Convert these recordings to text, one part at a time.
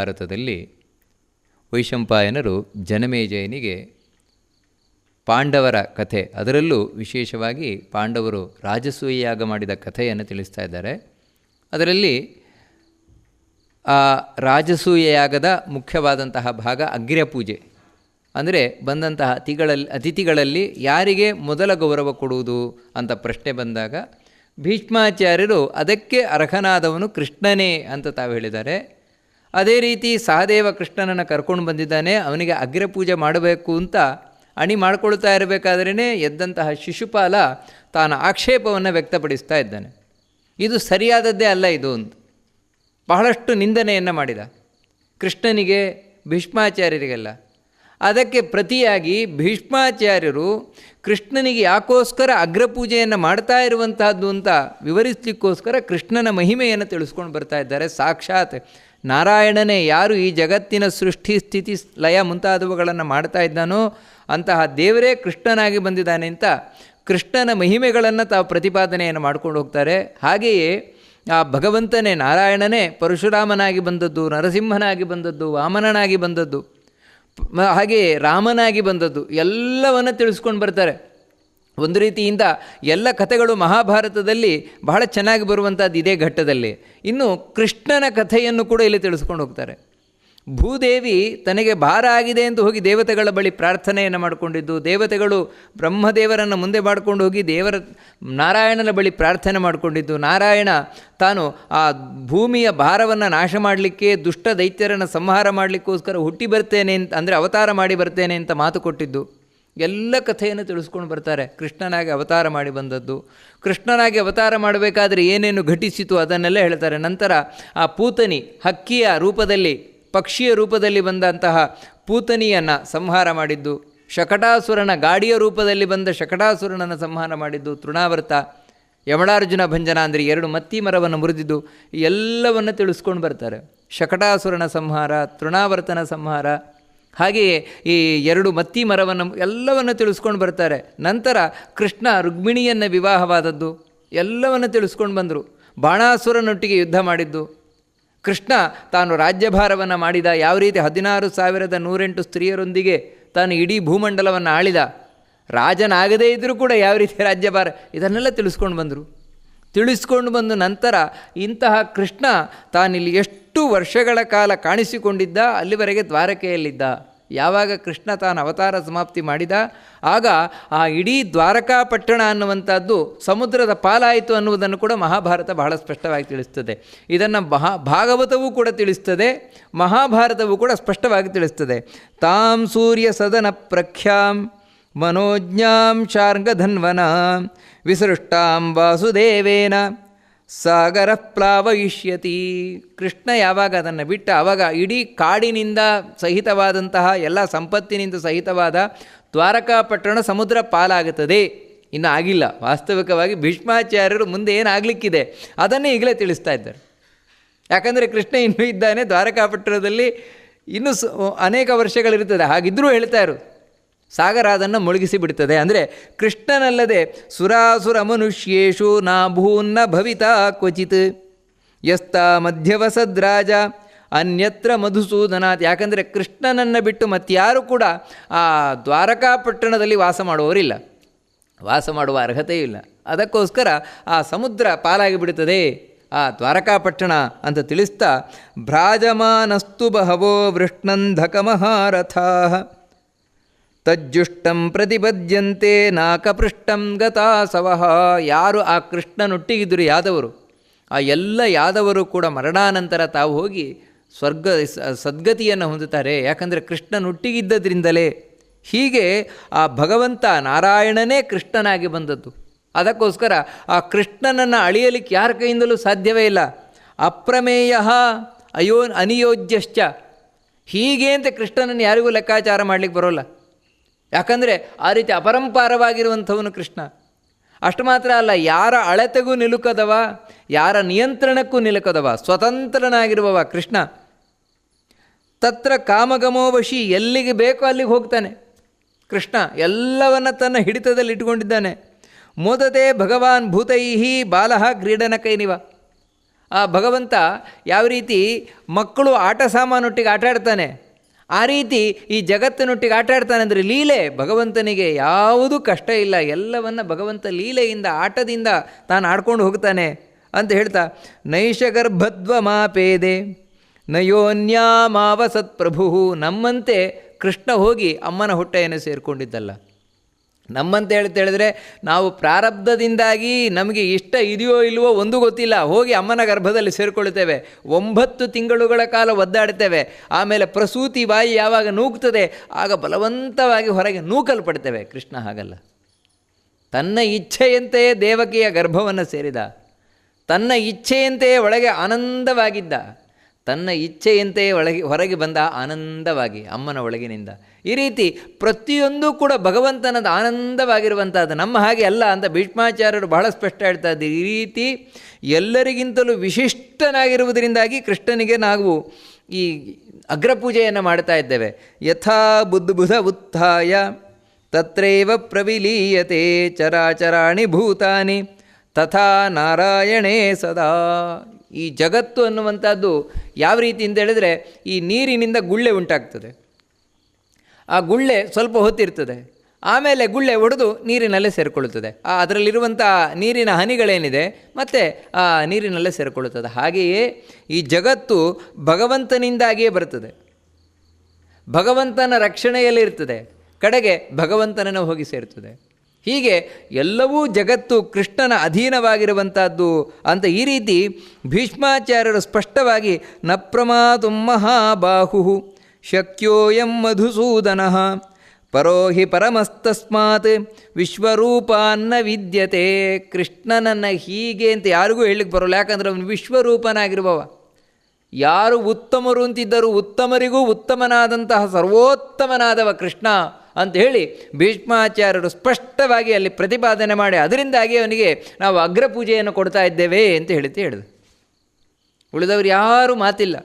ಭಾರತದಲ್ಲಿ ವೈಶಂಪಾಯನರು ಜನಮೇಜಯನಿಗೆ ಪಾಂಡವರ ಕಥೆ, ಅದರಲ್ಲೂ ವಿಶೇಷವಾಗಿ ಪಾಂಡವರು ರಾಜಸೂಯಾಗ ಮಾಡಿದ ಕಥೆಯನ್ನು ತಿಳಿಸ್ತಾ ಇದ್ದಾರೆ. ಅದರಲ್ಲಿ ಆ ರಾಜಸೂಯ ಯಾಗದ ಮುಖ್ಯವಾದಂತಹ ಭಾಗ ಅಗ್ರ್ಯ ಪೂಜೆ. ಅಂದರೆ ಬಂದಂತಹ ಅತಿಗಳಲ್ಲಿ ಅತಿಥಿಗಳಲ್ಲಿ ಯಾರಿಗೆ ಮೊದಲ ಗೌರವ ಕೊಡುವುದು ಅಂತ ಪ್ರಶ್ನೆ ಬಂದಾಗ ಭೀಷ್ಮಾಚಾರ್ಯರು ಅದಕ್ಕೆ ಅರ್ಹನಾದವನು ಕೃಷ್ಣನೇ ಅಂತ ತಾವು ಹೇಳಿದ್ದಾರೆ. ಅದೇ ರೀತಿ ಸಹದೇವ ಕೃಷ್ಣನನ್ನು ಕರ್ಕೊಂಡು ಬಂದಿದ್ದಾನೆ, ಅವನಿಗೆ ಅಗ್ರ ಪೂಜೆ ಮಾಡಬೇಕು ಅಂತ ಅಣಿ ಮಾಡ್ಕೊಳ್ತಾ ಇರಬೇಕಾದ್ರೇ ಎದ್ದಂತಹ ಶಿಶುಪಾಲ ತಾನು ಆಕ್ಷೇಪವನ್ನು ವ್ಯಕ್ತಪಡಿಸ್ತಾ ಇದ್ದಾನೆ. ಇದು ಸರಿಯಾದದ್ದೇ ಅಲ್ಲ ಇದು ಅಂತ. ಬಹಳಷ್ಟು ನಿಂದನೆಯನ್ನು ಮಾಡಿದ. ಕೃಷ್ಣನಿಗೆ, ಭೀಷ್ಮಾಚಾರ್ಯರಿಗೆಲ್ಲ. ಅದಕ್ಕೆ ಪ್ರತಿಯಾಗಿ ಭೀಷ್ಮಾಚಾರ್ಯರು ಕೃಷ್ಣನಿಗೆ ಯಾಕೋಸ್ಕರ ಅಗ್ರಪೂಜೆಯನ್ನು ಮಾಡ್ತಾ ಇರುವಂತಹದ್ದು ಅಂತ ವಿವರಿಸಲಿಕ್ಕೋಸ್ಕರ ಕೃಷ್ಣನ ಮಹಿಮೆಯನ್ನು ತಿಳಿಸ್ಕೊಂಡು ಬರ್ತಾ ಇದ್ದಾರೆ. ಸಾಕ್ಷಾತ್ ನಾರಾಯಣನೇ ಯಾರು ಈ ಜಗತ್ತಿನ ಸೃಷ್ಟಿ ಸ್ಥಿತಿ ಲಯ ಮುಂತಾದವುಗಳನ್ನು ಮಾಡ್ತಾ ಇದ್ದಾನೋ ಅಂತಹ ದೇವರೇ ಕೃಷ್ಣನಾಗಿ ಬಂದಿದ್ದಾನೆ ಅಂತ ಕೃಷ್ಣನ ಮಹಿಮೆಗಳನ್ನು ತಾವು ಪ್ರತಿಪಾದನೆಯನ್ನು ಮಾಡ್ಕೊಂಡು ಹೋಗ್ತಾರೆ. ಹಾಗೆಯೇ ಆ ಭಗವಂತನೇ ನಾರಾಯಣನೇ ಪರಶುರಾಮನಾಗಿ ಬಂದದ್ದು, ನರಸಿಂಹನಾಗಿ ಬಂದದ್ದು, ವಾಮನನಾಗಿ ಬಂದದ್ದು ಹಾಗೆಯೇ ರಾಮನಾಗಿ ಬಂದದ್ದು, ಎಲ್ಲವನ್ನು ತಿಳಿಸ್ಕೊಂಡು ಬರ್ತಾರೆ. ಒಂದು ರೀತಿಯಿಂದ ಎಲ್ಲ ಕಥೆಗಳು ಮಹಾಭಾರತದಲ್ಲಿ ಬಹಳ ಚೆನ್ನಾಗಿ ಬರುವಂಥದ್ದು ಇದೇ ಘಟ್ಟದಲ್ಲಿ. ಇನ್ನು ಕೃಷ್ಣನ ಕಥೆಯನ್ನು ಕೂಡ ಇಲ್ಲಿ ತಿಳಿಸ್ಕೊಂಡು ಹೋಗ್ತಾರೆ. ಭೂದೇವಿ ತನಗೆ ಭಾರ ಆಗಿದೆ ಎಂದು ಹೋಗಿ ದೇವತೆಗಳ ಬಳಿ ಪ್ರಾರ್ಥನೆಯನ್ನು ಮಾಡಿಕೊಂಡಿದ್ದು, ದೇವತೆಗಳು ಬ್ರಹ್ಮದೇವರನ್ನು ಮುಂದೆ ಮಾಡಿಕೊಂಡು ಹೋಗಿ ದೇವರ ನಾರಾಯಣನ ಬಳಿ ಪ್ರಾರ್ಥನೆ ಮಾಡಿಕೊಂಡಿದ್ದು. ನಾರಾಯಣ ತಾನು ಆ ಭೂಮಿಯ ಭಾರವನ್ನು ನಾಶ ಮಾಡಲಿಕ್ಕೆ, ದುಷ್ಟ ದೈತ್ಯರನ್ನು ಸಂಹಾರ ಮಾಡಲಿಕ್ಕೋಸ್ಕರ ಹುಟ್ಟಿ ಬರ್ತೇನೆ ಅಂತ, ಅಂದರೆ ಅವತಾರ ಮಾಡಿ ಬರ್ತೇನೆ ಅಂತ ಮಾತು ಕೊಟ್ಟಿದ್ದು. ಎಲ್ಲ ಕಥೆಯನ್ನು ತಿಳಿಸ್ಕೊಂಡು ಬರ್ತಾರೆ. ಕೃಷ್ಣನಾಗಿ ಅವತಾರ ಮಾಡಿ ಬಂದದ್ದು. ಕೃಷ್ಣನಾಗಿ ಅವತಾರ ಮಾಡಬೇಕಾದ್ರೆ ಏನೇನು ಘಟಿಸಿತು ಅದನ್ನೆಲ್ಲ ಹೇಳ್ತಾರೆ. ನಂತರ ಆ ಪೂತನಿ ಹಕ್ಕಿಯ ರೂಪದಲ್ಲಿ, ಪಕ್ಷಿಯ ರೂಪದಲ್ಲಿ ಬಂದಂತಹ ಪೂತನಿಯನ್ನು ಸಂಹಾರ ಮಾಡಿದ್ದು. ಶಕಟಾಸುರನ ಗಾಡಿಯ ರೂಪದಲ್ಲಿ ಬಂದ ಶಕಟಾಸುರನನ್ನು ಸಂಹಾರ ಮಾಡಿದ್ದು. ತೃಣಾವರ್ತ ಯಮಳಾರ್ಜುನ ಭಂಜನ ಅಂದರೆ ಎರಡು ಮತ್ತಿ ಮರವನ್ನು ಮುರಿದಿದ್ದು. ಎಲ್ಲವನ್ನು ತಿಳಿಸ್ಕೊಂಡು ಬರ್ತಾರೆ. ಶಕಟಾಸುರನ ಸಂಹಾರ ತೃಣಾವರ್ತನ ಸಂಹಾರ ಹಾಗೆಯೇ ಈ ಎರಡು ಮತ್ತಿ ಮರವನ್ನು ಎಲ್ಲವನ್ನು ತಿಳಿಸ್ಕೊಂಡು ಬರ್ತಾರೆ. ನಂತರ ಕೃಷ್ಣ ರುಕ್ಮಿಣಿಯನ್ನು ವಿವಾಹವಾದದ್ದು ಎಲ್ಲವನ್ನು ತಿಳಿಸ್ಕೊಂಡು ಬಂದರು. ಬಾಣಾಸುರನೊಟ್ಟಿಗೆ ಯುದ್ಧ ಮಾಡಿದ್ದು. ಕೃಷ್ಣ ತಾನು ರಾಜ್ಯಭಾರವನ್ನು ಮಾಡಿದ, ಯಾವ ರೀತಿ ಹದಿನಾರು ಸಾವಿರದ ನೂರೆಂಟು ಸ್ತ್ರೀಯರೊಂದಿಗೆ ತಾನು ಇಡೀ ಭೂಮಂಡಲವನ್ನು ಆಳಿದ. ರಾಜನಾಗದೇ ಇದ್ದರೂ ಕೂಡ ಯಾವ ರೀತಿ ರಾಜ್ಯಭಾರ, ಇದನ್ನೆಲ್ಲ ತಿಳಿಸ್ಕೊಂಡು ಬಂದರು. ತಿಳಿಸ್ಕೊಂಡು ಬಂದ ನಂತರ ಇಂತಹ ಕೃಷ್ಣ ತಾನಿಲ್ಲಿ ಎಷ್ಟು ವರ್ಷಗಳ ಕಾಲ ಕಾಣಿಸಿಕೊಂಡಿದ್ದ, ಅಲ್ಲಿವರೆಗೆ ದ್ವಾರಕೆಯಲ್ಲಿದ್ದ. ಯಾವಾಗ ಕೃಷ್ಣ ತಾನು ಅವತಾರ ಸಮಾಪ್ತಿ ಮಾಡಿದ, ಆಗ ಆ ಇಡೀ ದ್ವಾರಕಾ ಪಟ್ಟಣ ಅನ್ನುವಂಥದ್ದು ಸಮುದ್ರದ ಪಾಲಾಯಿತು ಅನ್ನುವುದನ್ನು ಕೂಡ ಮಹಾಭಾರತ ಬಹಳ ಸ್ಪಷ್ಟವಾಗಿ ತಿಳಿಸ್ತದೆ. ಇದನ್ನು ಮಹಾ, ಭಾಗವತವೂ ಕೂಡ ತಿಳಿಸ್ತದೆ, ಮಹಾಭಾರತವೂ ಕೂಡ ಸ್ಪಷ್ಟವಾಗಿ ತಿಳಿಸ್ತದೆ. ತಾಂ ಸೂರ್ಯ ಸದನ ಪ್ರಖ್ಯಾಂ. ಮನೋಜ್ಞಾಂ ಶಾರ್ಗಧನ್ವನ ವಿಸೃಷ್ಟಾಂ ವಾಸುದೇವೇನ ಸಾಗರ ಪ್ಲಾವಯಿಷ್ಯತಿ ಕೃಷ್ಣ ಯಾವಾಗ ಅದನ್ನು ಬಿಟ್ಟ ಆವಾಗ ಇಡೀ ಕಾಡಿನಿಂದ ಸಹಿತವಾದಂತಹ ಎಲ್ಲ ಸಂಪತ್ತಿನಿಂದ ಸಹಿತವಾದ ದ್ವಾರಕಾಪಟ್ಟಣ ಸಮುದ್ರ ಪಾಲಾಗುತ್ತದೆ. ಇನ್ನು ಆಗಿಲ್ಲ. ವಾಸ್ತವಿಕವಾಗಿ ಭೀಷ್ಮಾಚಾರ್ಯರು ಮುಂದೆ ಏನಾಗಲಿಕ್ಕಿದೆ? ಅದನ್ನೇ ಈಗಲೇ ತಿಳಿಸ್ತಾ ಇದ್ದಾರೆ. ಯಾಕಂದರೆ ಕೃಷ್ಣ ಇನ್ನೂ ಇದ್ದಾನೆ, ದ್ವಾರಕಾಪಟ್ಟಣದಲ್ಲಿ ಇನ್ನೂ ಅನೇಕ ವರ್ಷಗಳಿರ್ತದೆ ಹಾಗಿದ್ದರೂ ಹೇಳ್ತಾ ಇರು ಸಾಗರ ಅದನ್ನು ಮುಳುಗಿಸಿ ಬಿಡುತ್ತದೆ. ಅಂದರೆ ಕೃಷ್ಣನಲ್ಲದೆ ಸುರಾಸುರ ಮನುಷ್ಯೇಶು ನಾ ಭೂನ್ನ ಭವಿತಾ ಕ್ವಚಿತ್. ಯಸ್ತ ಮಧ್ಯವಸದ್ರಾಜ ಅನ್ಯತ್ರ ಮಧುಸೂದನಾಥ್. ಯಾಕಂದರೆ ಕೃಷ್ಣನನ್ನು ಬಿಟ್ಟು ಮತ್ತಾರು ಕೂಡ ಆ ದ್ವಾರಕಾಪಟ್ಟಣದಲ್ಲಿ ವಾಸ ಮಾಡುವವರಿಲ್ಲ. ವಾಸ ಮಾಡುವ ಅರ್ಹತೆ ಇಲ್ಲ. ಅದಕ್ಕೋಸ್ಕರ ಆ ಸಮುದ್ರ ಪಾಲಾಗಿ ಬಿಡುತ್ತದೆ. ಆ ದ್ವಾರಕಾಪಟ್ಟಣ ಅಂತ ತಿಳಿಸ್ತಾ ಭ್ರಾಜಮಾನಸ್ತು ಬಹವೋ ವೃಷ್ಣಂಧಕ ಮಹಾರಥಾ. ತಜ್ಜುಷ್ಟಂ ಪ್ರತಿಪದ್ಯಂತೆ ನಾಕಪೃಷ್ಟಂ ಗತಾಸವಃ. ಯಾರು ಆ ಕೃಷ್ಣನೊಟ್ಟಿಗಿದ್ದರು ಯಾದವರು? ಆ ಎಲ್ಲ ಯಾದವರು ಕೂಡ ಮರಣಾನಂತರ ತಾವು ಹೋಗಿ ಸ್ವರ್ಗ ಸದ್ಗತಿಯನ್ನು ಹೊಂದುತ್ತಾರೆ. ಯಾಕಂದರೆ ಕೃಷ್ಣನೊಟ್ಟಿಗಿದ್ದದ್ರಿಂದಲೇ ಹೀಗೆ ಆ ಭಗವಂತ ನಾರಾಯಣನೇ ಕೃಷ್ಣನಾಗಿ ಬಂದದ್ದು. ಅದಕ್ಕೋಸ್ಕರ ಆ ಕೃಷ್ಣನನ್ನು ಅಳಿಯಲಿಕ್ಕೆ ಯಾರ ಕೈಯಿಂದಲೂ ಸಾಧ್ಯವೇ ಇಲ್ಲ. ಅಪ್ರಮೇಯ ಅಯೋ ಅನಿಯೋಜ್ಯಶ್ಚ. ಹೀಗೆ ಅಂತ ಕೃಷ್ಣನನ್ನು ಯಾರಿಗೂ ಲೆಕ್ಕಾಚಾರ ಮಾಡಲಿಕ್ಕೆ ಬರೋಲ್ಲ. ಯಾಕಂದರೆ ಆ ರೀತಿ ಅಪರಂಪಾರವಾಗಿರುವಂಥವನು ಕೃಷ್ಣ. ಅಷ್ಟು ಮಾತ್ರ ಅಲ್ಲ, ಯಾರ ಅಳತೆಗೂ ನಿಲುಕದವ, ಯಾರ ನಿಯಂತ್ರಣಕ್ಕೂ ನಿಲುಕದವ, ಸ್ವತಂತ್ರನಾಗಿರುವವ ಕೃಷ್ಣ. ತತ್ರ ಕಾಮಗಮೋ ವಶಿ ಎಲ್ಲಿಗೆ ಬೇಕೋ ಅಲ್ಲಿಗೆ ಹೋಗ್ತಾನೆ. ಕೃಷ್ಣ ಎಲ್ಲವನ್ನ ತನ್ನ ಹಿಡಿತದಲ್ಲಿ ಇಟ್ಕೊಂಡಿದ್ದಾನೆ ಮೋದತೆ ಭಗವಾನ್ ಭೂತೈಹಿ ಬಾಲಹ ಕ್ರೀಡನ ಕೈನಿವ. ಆ ಭಗವಂತ ಯಾವ ರೀತಿ ಮಕ್ಕಳು ಆಟ ಸಾಮಾನೊಟ್ಟಿಗೆ ಆಟ ಆಡ್ತಾನೆ. ಆ ರೀತಿ ಈ ಜಗತ್ತಿನೊಟ್ಟಿಗೆ ಆಟ ಆಡ್ತಾನೆ ಅಂದರೆ ಲೀಲೆ ಭಗವಂತನಿಗೆ ಯಾವುದೂ ಕಷ್ಟ ಇಲ್ಲ. ಎಲ್ಲವನ್ನು ಭಗವಂತ ಲೀಲೆಯಿಂದ, ಆಟದಿಂದ ತಾನು ಆಡ್ಕೊಂಡು ಹೋಗ್ತಾನೆ ಅಂತ ಹೇಳ್ತಾ ನೈಷಗರ್ಭದ್ವ ಮಾಪೇದೆ ನಯೋನ್ಯಾಮಾವಸತ್ ಪ್ರಭು. ನಮ್ಮಂತೆ ಕೃಷ್ಣ ಹೋಗಿ ಅಮ್ಮನ ಹೊಟ್ಟೆಯನ್ನು ಸೇರಿಕೊಂಡಿದ್ದಲ್ಲ. ನಮ್ಮಂತ ಹೇಳಿದ್ರೆ ನಾವು ಪ್ರಾರಬ್ಧದಿಂದಾಗಿ ನಮಗೆ ಇಷ್ಟ ಇದೆಯೋ ಇಲ್ವೋ ಒಂದು ಗೊತ್ತಿಲ್ಲ. ಹೋಗಿ ಅಮ್ಮನ ಗರ್ಭದಲ್ಲಿ ಸೇರಿಕೊಳ್ಳುತ್ತೇವೆ. ಒಂಬತ್ತು ತಿಂಗಳುಗಳ ಕಾಲ ಒದ್ದಾಡ್ತೇವೆ. ಆಮೇಲೆ ಪ್ರಸೂತಿ ಬಾಯಿ ಯಾವಾಗ ನೂಗ್ತದೆ, ಆಗ ಬಲವಂತವಾಗಿ ಹೊರಗೆ ನೂಕಲ್ಪಡ್ತೇವೆ. ಕೃಷ್ಣ ಹಾಗಲ್ಲ. ತನ್ನ ಇಚ್ಛೆಯಂತೆಯೇ ದೇವಕಿಯ ಗರ್ಭವನ್ನು ಸೇರಿದ. ತನ್ನ ಇಚ್ಛೆಯಂತೆಯೇ ಒಳಗೆ ಆನಂದವಾಗಿದ್ದ. ತನ್ನ ಇಚ್ಛೆಯಂತೆಯೇ ಒಳಗೆ, ಹೊರಗೆ ಬಂದ ಆನಂದವಾಗಿ ಅಮ್ಮನ ಒಳಗಿನಿಂದ. ಈ ರೀತಿ ಪ್ರತಿಯೊಂದು ಕೂಡ ಭಗವಂತನದ ಆನಂದವಾಗಿರುವಂಥದ್ದು ನಮ್ಮ ಹಾಗೆ ಅಲ್ಲ ಅಂತ ಭೀಷ್ಮಾಚಾರ್ಯರು ಬಹಳ ಸ್ಪಷ್ಟ ಹೇಳ್ತಾ ಇದ್ದೀವಿ ಈ ರೀತಿ ಎಲ್ಲರಿಗಿಂತಲೂ ವಿಶಿಷ್ಟನಾಗಿರುವುದರಿಂದಾಗಿ ಕೃಷ್ಣನಿಗೆ ನಾವು ಈ ಅಗ್ರಪೂಜೆಯನ್ನು ಮಾಡ್ತಾ ಇದ್ದೇವೆ. ಯಥಾ ಬುದ್ಧಬುಧ ಉತ್ಥಾಯ, ತತ್ರೇವ ಪ್ರವಿಲೀಯತೆ ಚರಾಚರಾಣಿ ಭೂತಾನಿ, ತಥಾ ನಾರಾಯಣೇ ಸದಾ ಈ ಜಗತ್ತು ಅನ್ನುವಂಥದ್ದು ಯಾವ ರೀತಿ ಅಂತ ಹೇಳಿದರೆ ಈ ನೀರಿನಿಂದ ಗುಳ್ಳೆ ಉಂಟಾಗ್ತದೆ. ಆ ಗುಳ್ಳೆ ಸ್ವಲ್ಪ ಹೊತ್ತಿರ್ತದೆ. ಆಮೇಲೆ ಗುಳ್ಳೆ ಒಡೆದು ನೀರಿನಲ್ಲೇ ಸೇರಿಕೊಳ್ಳುತ್ತದೆ. ಆ ಅದರಲ್ಲಿರುವಂಥ ನೀರಿನ ಹನಿಗಳೇನಿದೆ ಮತ್ತು ಆ ನೀರಿನಲ್ಲೇ ಸೇರಿಕೊಳ್ಳುತ್ತದೆ. ಹಾಗೆಯೇ ಈ ಜಗತ್ತು ಭಗವಂತನಿಂದಾಗಿಯೇ ಬರುತ್ತದೆ. ಭಗವಂತನ ರಕ್ಷಣೆಯಲ್ಲಿ ಇರ್ತದೆ ಕಡೆಗೆ ಭಗವಂತನನ್ನು ಹೋಗಿ ಸೇರ್ತದೆ. ಹೀಗೆ ಎಲ್ಲವೂ ಜಗತ್ತು ಕೃಷ್ಣನ ಅಧೀನವಾಗಿರುವಂಥದ್ದು ಅಂತ ಈ ರೀತಿ ಭೀಷ್ಮಾಚಾರ್ಯರು ಸ್ಪಷ್ಟವಾಗಿ ನ ಪ್ರಮಾತು ಮಹಾಬಾಹು ಶಕ್ಯೋಯಂ ಮಧುಸೂದನ. ಪರೋಹಿ ಪರಮಸ್ತಸ್ಮಾತ್ ವಿಶ್ವರೂಪಾನ್ನ ವಿದ್ಯತೆ. ಕೃಷ್ಣನನ್ನು ಹೀಗೆ ಅಂತ ಯಾರಿಗೂ ಹೇಳಲಿಕ್ಕೆ ಬರೋಲ್ಲ, ಯಾಕಂದರೆ ಅವನು ವಿಶ್ವರೂಪನಾಗಿರುವವ. ಯಾರು ಉತ್ತಮರು ಅಂತಿದ್ದರೂ ಉತ್ತಮರಿಗೂ ಉತ್ತಮನಾದಂತಹ ಸರ್ವೋತ್ತಮನಾದವ ಕೃಷ್ಣ. ಅಂತ ಹೇಳಿ ಭೀಷ್ಮಾಚಾರ್ಯರು ಸ್ಪಷ್ಟವಾಗಿ ಅಲ್ಲಿ ಪ್ರತಿಪಾದನೆ ಮಾಡಿ ಅದರಿಂದಾಗಿ ಅವನಿಗೆ ನಾವು ಅಗ್ರಪೂಜೆಯನ್ನು ಕೊಡ್ತಾ ಇದ್ದೇವೆ ಅಂತ ಹೇಳ್ತಿ ಹೇಳಿದ ಉಳಿದವರು ಯಾರೂ ಮಾತಿಲ್ಲ.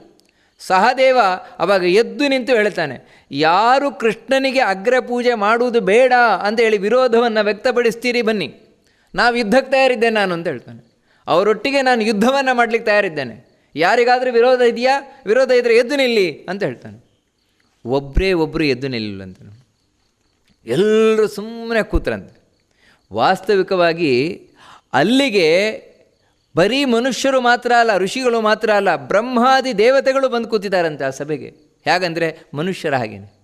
ಸಹದೇವ ಅವಾಗ ಎದ್ದು ನಿಂತು ಹೇಳ್ತಾನೆ, ಯಾರು ಕೃಷ್ಣನಿಗೆ ಅಗ್ರ ಪೂಜೆ ಮಾಡುವುದು ಬೇಡ ಅಂತ ಹೇಳಿ ವಿರೋಧವನ್ನು ವ್ಯಕ್ತಪಡಿಸ್ತೀರಿ ಬನ್ನಿ. ನಾವು ಯುದ್ಧಕ್ಕೆ ತಯಾರಿದ್ದೇನೆ ನಾನು ಅಂತ ಹೇಳ್ತಾನೆ. ಅವರೊಟ್ಟಿಗೆ ನಾನು ಯುದ್ಧವನ್ನು ಮಾಡಲಿಕ್ಕೆ ತಯಾರಿದ್ದೇನೆ. ಯಾರಿಗಾದರೂ ವಿರೋಧ ಇದೆಯಾ? ವಿರೋಧ ಇದ್ದರೆ ಎದ್ದು ನಿಲ್ಲಿ ಅಂತ ಹೇಳ್ತಾನೆ. ಒಬ್ಬರೇ ಒಬ್ಬರು ಎದ್ದು ನಿಲ್ಲಂತ ಎಲ್ಲರೂ ಸುಮ್ಮನೆ ಕೂತ್ರಂತೆ. ವಾಸ್ತವಿಕವಾಗಿ ಅಲ್ಲಿಗೆ ಬರೀ ಮನುಷ್ಯರು ಮಾತ್ರ ಅಲ್ಲ, ಋಷಿಗಳು ಮಾತ್ರ ಅಲ್ಲ, ಬ್ರಹ್ಮಾದಿ ದೇವತೆಗಳು ಬಂದು ಕೂತಿದ್ದಾರಂತೆ ಆ ಸಭೆಗೆ. ಹೇಗಂದರೆ ಮನುಷ್ಯರ ಹಾಗೇನೆ.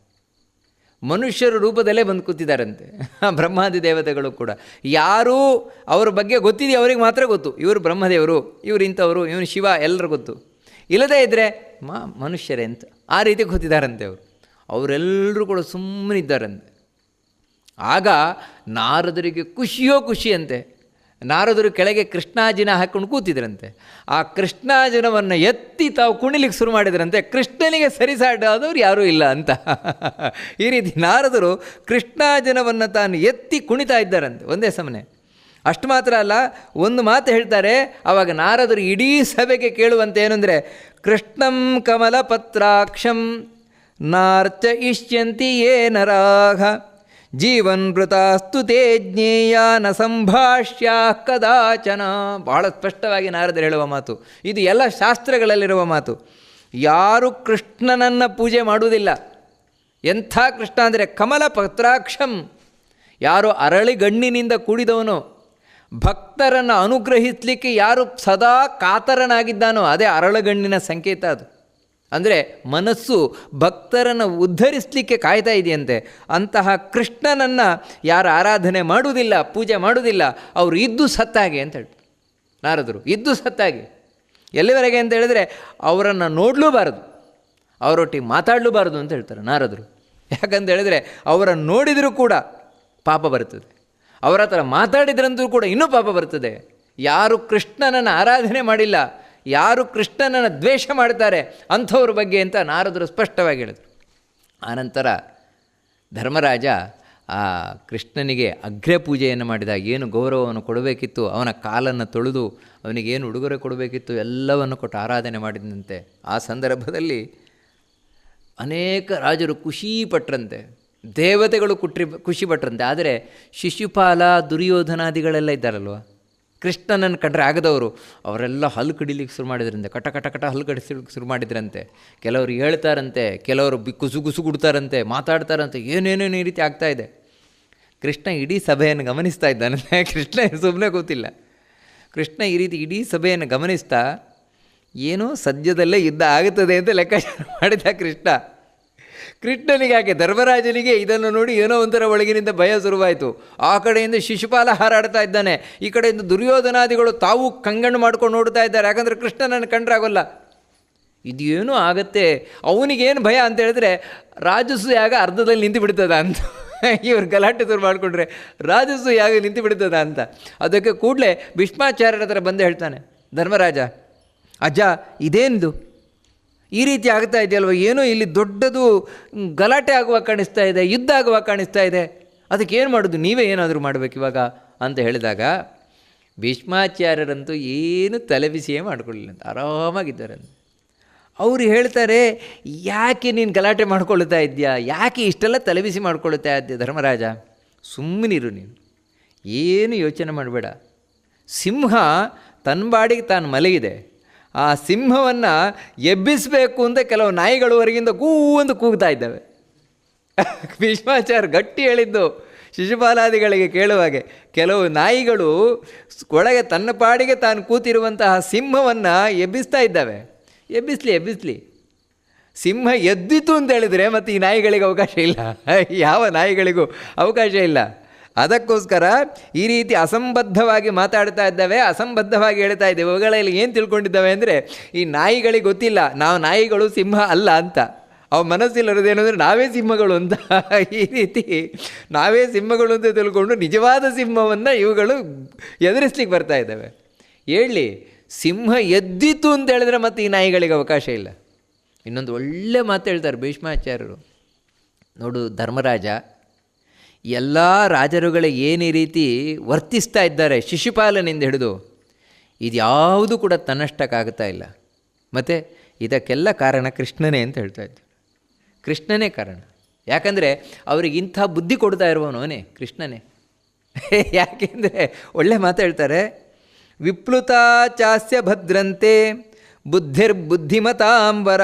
ಮನುಷ್ಯರ ರೂಪದಲ್ಲೇ ಬಂದು ಕೂತಿದ್ದಾರಂತೆ. ಬ್ರಹ್ಮಾದಿ ದೇವತೆಗಳು ಕೂಡ. ಯಾರೂ ಅವ್ರ ಬಗ್ಗೆ ಗೊತ್ತಿದೆಯೋ ಅವ್ರಿಗೆ ಮಾತ್ರ ಗೊತ್ತು. ಇವರು ಬ್ರಹ್ಮದೇವರು, ಇವರು ಇಂಥವರು, ಇವನು ಶಿವ, ಎಲ್ಲರೂ ಗೊತ್ತು. ಇಲ್ಲದೇ ಇದ್ದರೆ ಮಾ ಮನುಷ್ಯರೇ ಅಂತ ಆ ರೀತಿ ಗೊತ್ತಿದ್ದಾರಂತೆ ಅವರು. ಅವರೆಲ್ಲರೂ ಕೂಡ ಸುಮ್ಮನಿದ್ದಾರಂತೆ ಆಗ ನಾರದರಿಗೆ ಖುಷಿಯೋ ಖುಷಿಯಂತೆ ನಾರದರು ಕೆಳಗೆ ಕೃಷ್ಣಾಜಿನ ಹಾಕ್ಕೊಂಡು ಕೂತಿದ್ರಂತೆ. ಆ ಕೃಷ್ಣಾಜಿನವನ್ನು ಎತ್ತಿ ತಾವು ಕುಣಿಲಿಕ್ಕೆ ಶುರು ಮಾಡಿದ್ರಂತೆ. ಕೃಷ್ಣನಿಗೆ ಸರಿಸಾಡಾದವ್ರು ಯಾರೂ ಇಲ್ಲ ಅಂತ. ಈ ರೀತಿ ನಾರದರು ಕೃಷ್ಣಾಜಿನವನ್ನು ತಾನು ಎತ್ತಿ ಕುಣಿತಾ ಇದ್ದಾರಂತೆ. ಒಂದೇ ಸಮನೆ. ಅಷ್ಟು ಮಾತ್ರ ಅಲ್ಲ, ಒಂದು ಮಾತು ಹೇಳ್ತಾರೆ ಆವಾಗ ನಾರದರು ಇಡೀ ಸಭೆಗೆ ಕೇಳುವಂತೆ ಏನಂದರೆ, ಕೃಷ್ಣಂ ಕಮಲಪತ್ರಾಕ್ಷಂ ನಾರ್ಚ ಇಷ್ಯಂತಿ ಏ ನರಾಹ ಜೀವನ್ ಮೃತಾಸ್ತು ತೇ ಜ್ಞೇಯ ನ ಸಂಭಾಷ್ಯ ಕದಾಚನ. ಬಹಳ ಸ್ಪಷ್ಟವಾಗಿ ನಾರದರು ಹೇಳುವ ಮಾತು. ಇದು ಎಲ್ಲ ಶಾಸ್ತ್ರಗಳಲ್ಲಿರುವ ಮಾತು. ಯಾರು ಕೃಷ್ಣನನ್ನು ಪೂಜೆ ಮಾಡುವುದಿಲ್ಲ. ಎಂಥ ಕೃಷ್ಣ ಅಂದರೆ ಕಮಲ ಪತ್ರಾಕ್ಷಂ. ಯಾರು ಅರಳಿಗಣ್ಣಿನಿಂದ ಕೂಡಿದವನು. ಭಕ್ತರನ್ನು ಅನುಗ್ರಹಿಸಲಿಕ್ಕೆ ಯಾರು ಸದಾ ಕಾತರನಾಗಿದ್ದಾನೋ, ಅದೇ ಅರಳಗಣ್ಣಿನ ಸಂಕೇತ ಅದು. ಅಂದರೆ ಮನಸ್ಸು ಭಕ್ತರನ್ನು ಉದ್ಧರಿಸಲಿಕ್ಕೆ ಕಾಯ್ತಾ ಇದೆಯಂತೆ. ಅಂತಹ ಕೃಷ್ಣನನ್ನು ಯಾರು ಆರಾಧನೆ ಮಾಡುವುದಿಲ್ಲ, ಪೂಜೆ ಮಾಡುವುದಿಲ್ಲ, ಅವರು ಇದ್ದು ಸತ್ತಾಗೆ ಅಂತ ಹೇಳ್ತಾರೆ. ನಾರದರು, ಇದ್ದು ಸತ್ತಾಗಿ. ಎಲ್ಲಿವರೆಗೆ ಅಂತ ಹೇಳಿದ್ರೆ ಅವರನ್ನು ನೋಡಲೂಬಾರದು. ಅವರೊಟ್ಟಿಗೆ ಮಾತಾಡಲೂಬಾರದು ಅಂತ ಹೇಳ್ತಾರೆ ನಾರದರು. ಯಾಕಂತ ಹೇಳಿದ್ರೆ ಅವರನ್ನು ನೋಡಿದರೂ ಕೂಡ ಪಾಪ ಬರ್ತದೆ ಅವರ ಹತ್ರ ಮಾತಾಡಿದ್ರಂತೂ ಕೂಡ ಇನ್ನೂ ಪಾಪ ಬರ್ತದೆ ಯಾರು ಕೃಷ್ಣನನ್ನು ಆರಾಧನೆ ಮಾಡಿಲ್ಲ ಯಾರು ಕೃಷ್ಣನನ್ನು ದ್ವೇಷ ಮಾಡ್ತಾರೆ ಅಂಥವ್ರ ಬಗ್ಗೆ ಅಂತ ನಾರದರು ಸ್ಪಷ್ಟವಾಗಿ ಹೇಳಿದರು. ಆನಂತರ ಧರ್ಮರಾಜ ಆ ಕೃಷ್ಣನಿಗೆ ಅಗ್ರ ಪೂಜೆಯನ್ನು ಮಾಡಿದಾಗ ಏನು ಗೌರವವನ್ನು ಕೊಡಬೇಕಿತ್ತು, ಅವನ ಕಾಲನ್ನು ತೊಳೆದು ಏನು ಉಡುಗೊರೆ ಕೊಡಬೇಕಿತ್ತು ಎಲ್ಲವನ್ನು ಕೊಟ್ಟು ಆರಾಧನೆ ಮಾಡಿದಂತೆ. ಆ ಸಂದರ್ಭದಲ್ಲಿ ಅನೇಕ ರಾಜರು ಖುಷಿ ಪಟ್ಟರಂತೆ ದೇವತೆಗಳು ಕುಟ್ರಿ ಖುಷಿಪಟ್ರಂತೆ ಆದರೆ ಶಿಶುಪಾಲ ದುರ್ಯೋಧನಾದಿಗಳೆಲ್ಲ ಇದ್ದಾರಲ್ವ? ಕೃಷ್ಣನನ್ನು ಕಂಡ್ರೆ ಆಗದವರು, ಅವರೆಲ್ಲ ಹಲ್ಲು ಕಡಿಲಿಕ್ಕೆ ಶುರು ಮಾಡಿದ್ರಂತೆ, ಕಟ ಕಟ ಕಟ ಹಲ್ಲು ಕಡಿಸ್ಲಿಕ್ಕೆ ಶುರು ಮಾಡಿದ್ರಂತೆ. ಕೆಲವರು ಹೇಳ್ತಾರಂತೆ, ಕೆಲವರು ಬಿ ಕುಸು ಕುಸು ಗುಡ್ತಾರಂತೆ, ಮಾತಾಡ್ತಾರಂತೆ, ಏನೇನೇನು ಈ ರೀತಿ ಆಗ್ತಾ ಇದೆ. ಕೃಷ್ಣ ಇಡೀ ಸಭೆಯನ್ನು ಗಮನಿಸ್ತಾ ಇದ್ದಾನೆ. ಕೃಷ್ಣ ಸುಮ್ಮನೆ ಗೊತ್ತಿಲ್ಲ ಕೃಷ್ಣ ಈ ರೀತಿ ಇಡೀ ಸಭೆಯನ್ನು ಗಮನಿಸ್ತಾ, ಏನೋ ಸದ್ಯದಲ್ಲೇ ಯುದ್ಧ ಆಗುತ್ತದೆ ಅಂತ ಲೆಕ್ಕಾಚಾರ ಮಾಡಿದ ಕೃಷ್ಣ. ಕೃಷ್ಣನಿಗೆ ಯಾಕೆ ಧರ್ಮರಾಜನಿಗೆ ಇದನ್ನು ನೋಡಿ ಏನೋ ಒಂಥರ ಒಳಗಿನಿಂದ ಭಯ ಶುರುವಾಯಿತು. ಆ ಕಡೆಯಿಂದ ಶಿಶುಪಾಲ ಹಾರಾಡ್ತಾ ಇದ್ದಾನೆ. ಈ ಕಡೆಯಿಂದ ದುರ್ಯೋಧನಾದಿಗಳು ತಾವು ಕಂಗಣ್ಣು ಮಾಡ್ಕೊಂಡು ನೋಡ್ತಾ ಇದ್ದಾರೆ. ಯಾಕಂದರೆ ಕೃಷ್ಣನನ್ನು ಕಂಡ್ರಾಗೋಲ್ಲ. ಇದೇನು ಆಗತ್ತೆ? ಅವನಿಗೇನು ಭಯ ಅಂತ ಹೇಳಿದ್ರೆ ರಾಜಸು ಯಾಗ ಅರ್ಧದಲ್ಲಿ ನಿಂತು ಬಿಡ್ತದ ಅಂತ. ಇವರು ಗಲಾಟೆ ಶುರು ಮಾಡಿಕೊಂಡ್ರೆ ರಾಜಸು ಯಾಗ ನಿಂತು ಬಿಡ್ತದ ಅಂತ. ಅದಕ್ಕೆ ಕೂಡಲೇ ಭೀಷ್ಮಾಚಾರ್ಯರ ಹತ್ರ ಬಂದು ಹೇಳ್ತಾನೆ, ಧರ್ಮರಾಜ, ಅಜ್ಜ, ಇದೇನಿದು? ಈ ರೀತಿ ಆಗ್ತಾ ಇದೆಯಲ್ವ? ಏನೋ ಇಲ್ಲಿ ದೊಡ್ಡದು ಗಲಾಟೆ ಆಗುವ ಕಾಣಿಸ್ತಾ ಇದೆ, ಯುದ್ಧ ಆಗುವ ಕಾಣಿಸ್ತಾ ಇದೆ. ಅದಕ್ಕೆ ಏನು ಮಾಡೋದು? ನೀವೇ ಏನಾದರೂ ಮಾಡಬೇಕು ಇವಾಗ ಅಂತ ಹೇಳಿದಾಗ, ಭೀಷ್ಮಾಚಾರ್ಯರಂತೂ ಏನು ತಲೆಬಿಸಿಯೇ ಮಾಡಿಕೊಳ್ಳಿಲ್ಲ ಅಂತ ಆರಾಮಾಗಿದ್ದಾರೆ ಅವರು ಹೇಳ್ತಾರೆ, ಯಾಕೆ ನೀನು ಗಲಾಟೆ ಮಾಡ್ಕೊಳ್ತಾ ಇದ್ದೀಯಾ ಯಾಕೆ ಇಷ್ಟೆಲ್ಲ ತಲೆಬಿಸಿ ಮಾಡ್ಕೊಳ್ತಾ ಇದ್ದೀಯ ಧರ್ಮರಾಜ? ಸುಮ್ಮನಿರು ನೀನು. ಏನು ಯೋಚನೆ ಮಾಡಬೇಡ. ಸಿಂಹ ತನ್ನ ಬಾಡಿಗೆ ತಾನು ಮಲಗಿದೆ. ಆ ಸಿಂಹವನ್ನು ಎಬ್ಬಿಸಬೇಕು ಅಂತ ಕೆಲವು ನಾಯಿಗಳು ಹೊರಗಿಂದ ಕೂ ಅಂತ ಕೂಗ್ತಾ ಇದ್ದಾವೆ. ಭೀಷ್ಮಾಚಾರ್ಯ ಗಟ್ಟಿ ಹೇಳಿದ್ದು ಶಿಶುಪಾಲಾದಿಗಳಿಗೆ ಕೇಳುವಾಗೆ ಕೆಲವು ನಾಯಿಗಳು ಒಳಗೆ ತನ್ನ ಪಾಡಿಗೆ ತಾನು ಕೂತಿರುವಂತಹ ಸಿಂಹವನ್ನು ಎಬ್ಬಿಸ್ತಾ ಇದ್ದಾವೆ. ಎಬ್ಬಿಸ್ಲಿ ಎಬ್ಬಿಸ್ಲಿ. ಸಿಂಹ ಎದ್ದಿತು ಅಂತ ಹೇಳಿದರೆ ಮತ್ತು ಈ ನಾಯಿಗಳಿಗೆ ಅವಕಾಶ ಇಲ್ಲ. ಯಾವ ನಾಯಿಗಳಿಗೂ ಅವಕಾಶ ಇಲ್ಲ. ಅದಕ್ಕೋಸ್ಕರ ಈ ರೀತಿ ಅಸಂಬದ್ಧವಾಗಿ ಮಾತಾಡ್ತಾ ಇದ್ದಾವೆ, ಅಸಂಬದ್ಧವಾಗಿ ಹೇಳ್ತಾ ಇದ್ದೇವೆ. ಅವುಗಳಲ್ಲಿ ಏನು ತಿಳ್ಕೊಂಡಿದ್ದಾವೆ ಅಂದರೆ, ಈ ನಾಯಿಗಳಿಗೆ ಗೊತ್ತಿಲ್ಲ, ನಾವು ನಾಯಿಗಳು ಸಿಂಹ ಅಲ್ಲ ಅಂತ. ಅವ ಮನಸ್ಸಿಲ್ಲರದೇನು ಅಂದರೆ, ನಾವೇ ಸಿಂಹಗಳು ಅಂತ. ಈ ರೀತಿ ನಾವೇ ಸಿಂಹಗಳು ಅಂತ ತಿಳ್ಕೊಂಡು ನಿಜವಾದ ಸಿಂಹವನ್ನು ಇವುಗಳು ಎದುರಿಸ್ಲಿಕ್ಕೆ ಬರ್ತಾ ಇದ್ದಾವೆ. ಹೇಳಿ, ಸಿಂಹ ಎದ್ದಿತು ಅಂತ ಹೇಳಿದ್ರೆ ಮತ್ತೆ ಈ ನಾಯಿಗಳಿಗೆ ಅವಕಾಶ ಇಲ್ಲ. ಇನ್ನೊಂದು ಒಳ್ಳೆ ಮಾತು ಹೇಳ್ತಾರೆ ಭೀಷ್ಮಾಚಾರ್ಯರು. ನೋಡು ಧರ್ಮರಾಜ ಎಲ್ಲ ರಾಜರುಗಳು ಏನೇ ರೀತಿ ವರ್ತಿಸ್ತಾ ಇದ್ದಾರೆ ಶಿಶುಪಾಲನಿಂದ ಹಿಡಿದು ಇದ್ಯಾವುದು ಕೂಡ ತನ್ನಷ್ಟಕ್ಕಾಗ್ತಾ ಇಲ್ಲ. ಮತ್ತು ಇದಕ್ಕೆಲ್ಲ ಕಾರಣ ಕೃಷ್ಣನೇ ಅಂತ ಹೇಳ್ತಾ ಇದ್ದರು. ಕೃಷ್ಣನೇ ಕಾರಣ. ಯಾಕಂದರೆ ಅವ್ರಿಗೆ ಇಂಥ ಬುದ್ಧಿ ಕೊಡ್ತಾ ಇರುವವನೇ ಕೃಷ್ಣನೇ. ಯಾಕೆಂದರೆ ಒಳ್ಳೆ ಮಾತು ಹೇಳ್ತಾರೆ, ವಿಪ್ಲುತಾ ಚಾಸ್ಯ ಭದ್ರಂತೆ, ಬುದ್ಧಿರ್ಬುದ್ಧಿಮತಾಂಬರ